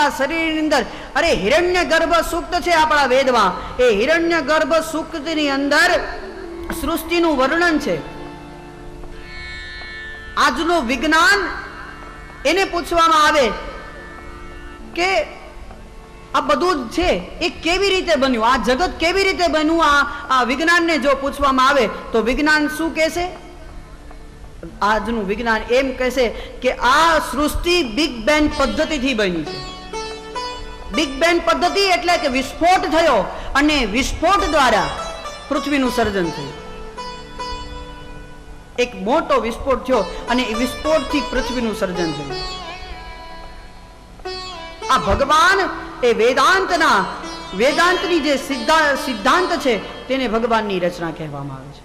આપણા શરીરની અંદર. અરે હિરણ્ય ગર્ભ સૂક્ત છે આપણા વેદમાં. એ હિરણ્ય ગર્ભ સૂક્તની અંદર સૃષ્ટિનું વર્ણન છે. આજનું વિજ્ઞાન એને પૂછવામાં આવે કે આ બધું જ છે, એ કેવી રીતે બન્યું? આ જગત કેવી રીતે બન્યું? આ આ વિજ્ઞાનને જો પૂછવામાં આવે, તો વિજ્ઞાન શું કહેશે? આજનું વિજ્ઞાન એમ કહેશે કે આ સૃષ્ટિ બિગ બેંગ પદ્ધતિથી બની છે. બિગ બેન પદ્ધતિ એટલે કે વિસ્ફોટ થયો અને વિસ્ફોટ દ્વારા પૃથ્વીનું સર્જન થયું. એક મોટો વિસ્ફોટ થયો અને એ વિસ્ફોટથી પૃથ્વીનું સર્જન થયું. આ ભગવાન એ વેદાંતના, વેદાંતની જે સિદ્ધાંત છે તેને ભગવાનની રચના કહેવામાં આવે છે.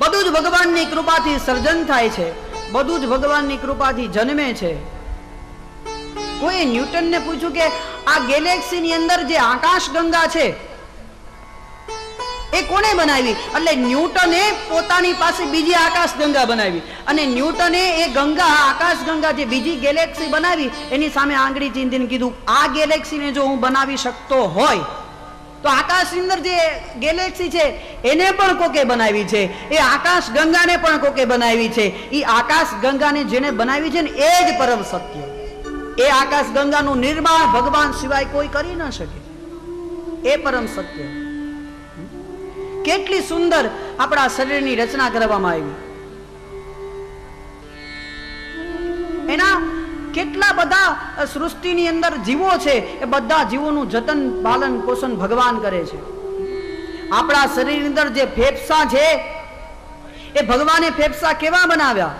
બધું જ ભગવાનની કૃપાથી સર્જન થાય છે, બધું જ ભગવાનની કૃપાથી જન્મે છે. કોઈ ન્યૂટનને પૂછ્યું કે આ ગેલેક્સીની અંદર જે આકાશ ગંગા છે, એ કોણે બનાવી? એટલે ન્યૂટને પોતાની પાસે બીજી આકાશ ગંગા બનાવી. અને ન્યૂટને એ ગંગા, આકાશ ગંગા જે બીજી ગેલેક્સી બનાવી, એની સામે આંગળી ચીંધીને કીધું, આ ગેલેક્સીને જો હું બનાવી શકતો હોય, તો આકાશની અંદર જે ગેલેક્સી છે, એને પણ કોકે બનાવી છે? એ આકાશ ગંગાને પણ કોકે બનાવી છે? એ આકાશ ગંગાને જેને બનાવી છે ને, એ જ પરમ સત્ય. એ આકાશ ગંગાનું નિર્માણ ભગવાન સિવાય કોઈ કરી ન શકે. એ પરમ સત્ય. કેટલી સુંદર આપણા શરીરની રચના કરવામાં આવી. એના કેટલા બધા સૃષ્ટિની અંદર જીવો છે, એ બધા જીવોનું જતન, પાલન, પોષણ ભગવાન કરે છે. આપણા શરીરની અંદર જે ફેફસા છે, એ ભગવાને ફેફસા કેવા બનાવ્યા?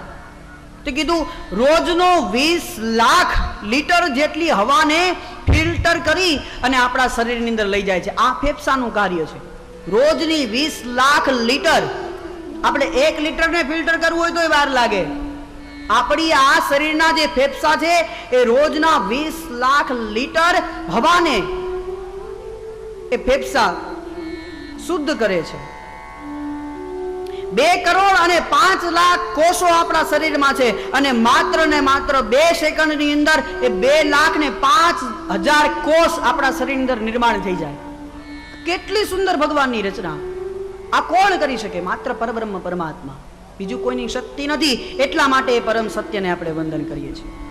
તે કીધું, રોજનો વીસ લાખ લીટર જેટલી હવાને ફિલ્ટર કરી અને આપણા શરીરની અંદર લઈ જાય છે. આ ફેફસાનું કાર્ય છે. રોજની વીસ લાખ લીટર. આપણે એક લીટરને ફિલ્ટર કરવું હોય તો વાર લાગે. આપણી આ શરીરના જે ફેફસા છે, એ રોજના વીસ લાખ લીટર હવાને એ ફેફસા શુદ્ધ કરે છે. બે કરોડ અને પાંચ લાખ કોષો આપણા શરીરમાં છે અને માત્ર ને માત્ર બે સેકન્ડની અંદર એ બે લાખ ને પાંચ હજાર કોષ આપણા શરીરની અંદર નિર્માણ થઈ જાય. કેટલી સુંદર ભગવાનની રચના. આ કોણ કરી શકે? માત્ર પરબ્રહ્મ પરમાત્મા. બીજું કોઈની શક્તિ નથી. એટલા માટે એ પરમ સત્યને આપણે વંદન કરીએ છીએ.